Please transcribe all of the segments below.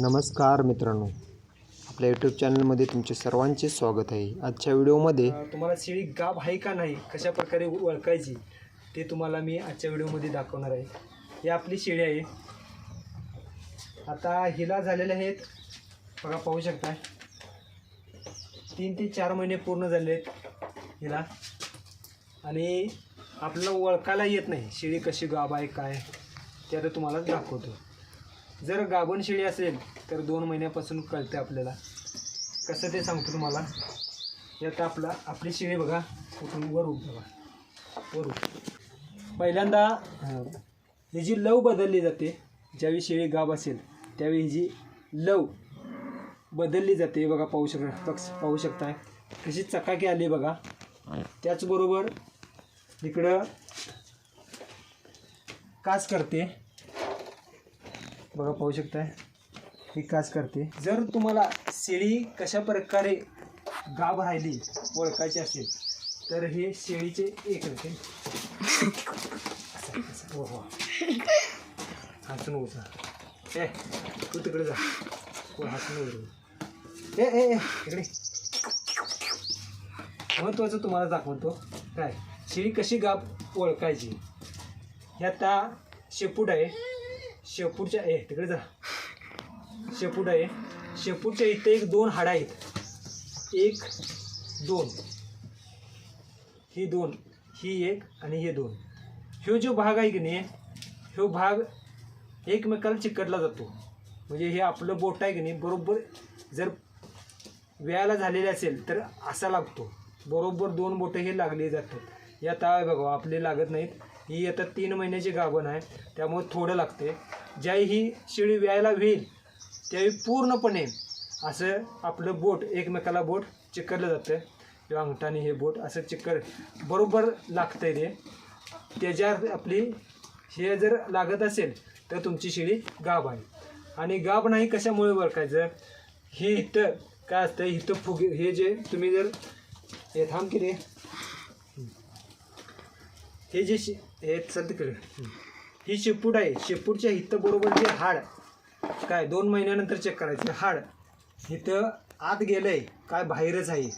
नमस्कार मित्रांनो. आपल्या यूट्यूब चॅनलमध्ये तुमचे सर्वांचे स्वागत आहे. आजच्या व्हिडिओमध्ये तुम्हाला शेळी गाभ आहे का नाही कशा प्रकारे ओळखायची ते तुम्हाला मी आजच्या व्हिडिओमध्ये दाखवणार आहे. ही आपली शेळी आहे. आता हिला झालेले आहेत बघा पाहू शकता तीन ते चार महिने पूर्ण झाले आहेत हिला. आणि आपल्याला ओळखायला येत नाही शेळी कशी गाभ आहे काय ते आता तुम्हाला दाखवतो. जर गाभण शेळी असेल तर दोन महिन्यापासून कळते आपल्याला. कसं ते सांगतो तुम्हाला? यात आपला आपली शेळी बघा कुठून वर उठ बघा वर उठ पहिल्यांदा ही जी लव बदलली जाते ज्यावेळी शेळी गाभ असेल त्यावेळी ही जी लव बदलली जाते बघा पाहू शक पक्ष पाहू शकताय. कशी चकाकी आली बघा. त्याचबरोबर इकडं कास करते. बघा पाहू शकताय. ही काच करते. जर तुम्हाला शेळी कशा प्रकारे गाभ राहिली ओळखायची असेल तर हे शेळीचे एक मिनिट हो हो हसून उचा ए तू तिकडे जा. हो हसून उचल. ए ए तिकडे इकडे. महत्वाचं तुम्हाला दाखवतो. काय? शेळी कशी गाभ ओळखायची? ह्या आता शेपूट आहे. शेपूटच्या ए तिकडे जा. शेपूट आहे शेपूटच्या इथे एक दोन हाडं आहेत. एक दोन. ही दोन ही एक आणि हे दोन. ह्यो जो भाग आहे की नाही ह्यो भाग एकमेकाला चिकटला जातो. म्हणजे हे आपलं बोट आहे की नाही बरोबर जर व्यायाला झालेले असेल तर असा लागतो. बरोबर दोन बोटं हे लागले जातात. या आता बघा आपले लागत नाहीत. ही आता तीन महिन्याची गाभण आहे त्यामुळे थोडं लागते. ज्याही ही शेळी व्यायला होईल त्यावेळी पूर्णपणे असं आपलं बोट एकमेकाला बोट चिकरलं जातं. किंवा अंगठाने हे बोट असं चिकर बरोबर लागतंय ते. त्याच्यावर आपली हे जर लागत असेल तर तुमची शेळी गाभ आहे. आणि गाभ नाही कशामुळे ओळखायचं? हे इथं काय असतं? इथं फुगे हे जे तुम्ही जर हे थांब की रे. हे जे शे हे चल तिकडे. ही शेपूट आहे. शेपूटच्या इथं बरोबर जे हाड काय दोन महिन्यानंतर चेक करायचं. हाड इथं आत गेलंय. काय बाहेरच आहे.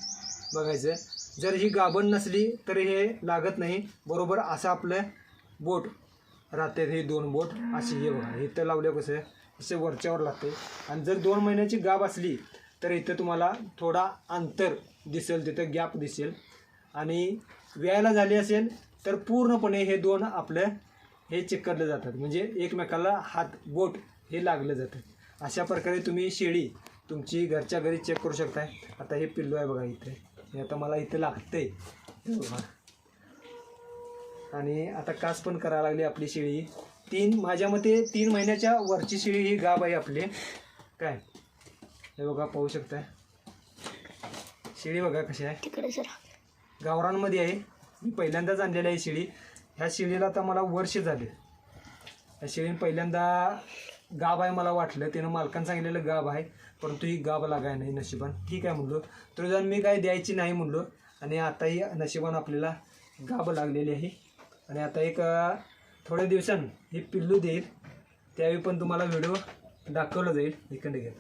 बघायचं. जर ही गाभण नसली तर हे लागत नाही. बरोबर असं आपलं बोट राहते हे दोन बोट. अशी हे बघा. इथं लावल्या कसं असे वरच्यावर लागते आणि जर दोन महिन्याची गाभ असली तर इथं तुम्हाला थोडा अंतर दिसेल. तिथं गॅप दिसेल. आणि व्यायला झाली असेल तर पूर्णपणे हे दोन आपलं हे चिकटलं जातात. म्हणजे एकमेकाला हात बोट हे लागलं जातं अशा प्रकारे तुम्ही शेळी तुमची घरच्या घरी चेक करू शकताय. आता हे पिल्लू आहे बघा इथे. हे आता मला इथं लागतंय. हे बघा. आणि आता कास पण करायला लागली आपली शेळी. तीन माझ्या मते तीन महिन्याच्या वरची शेळी ही गाब आहे आपली. काय? हे बघा पाहू शकताय. शेळी बघा कशी आहे. गावरांमध्ये आहे. मी पहिल्यांदाच आणलेली आहे शेळी. ह्या शेळीला आता मला वर्ष झाले. ह्या शेळीने पहिल्यांदा गाब आहे मला वाटलं. त्यानं मालकानं सांगितलेलं गाब आहे परंतु ही गाब लागाय नाही नशिबान. ठीक आहे म्हणलो. तर जाऊन मी काय द्यायची नाही म्हणलो. आणि आताही नशिबान आपल्याला गाब लागलेली आहे. आणि आता एक थोड्या दिवसांनी हे पिल्लू देईल. त्यावेळी पण तुम्हाला व्हिडिओ दाखवला जाईल. इकडे घ्या.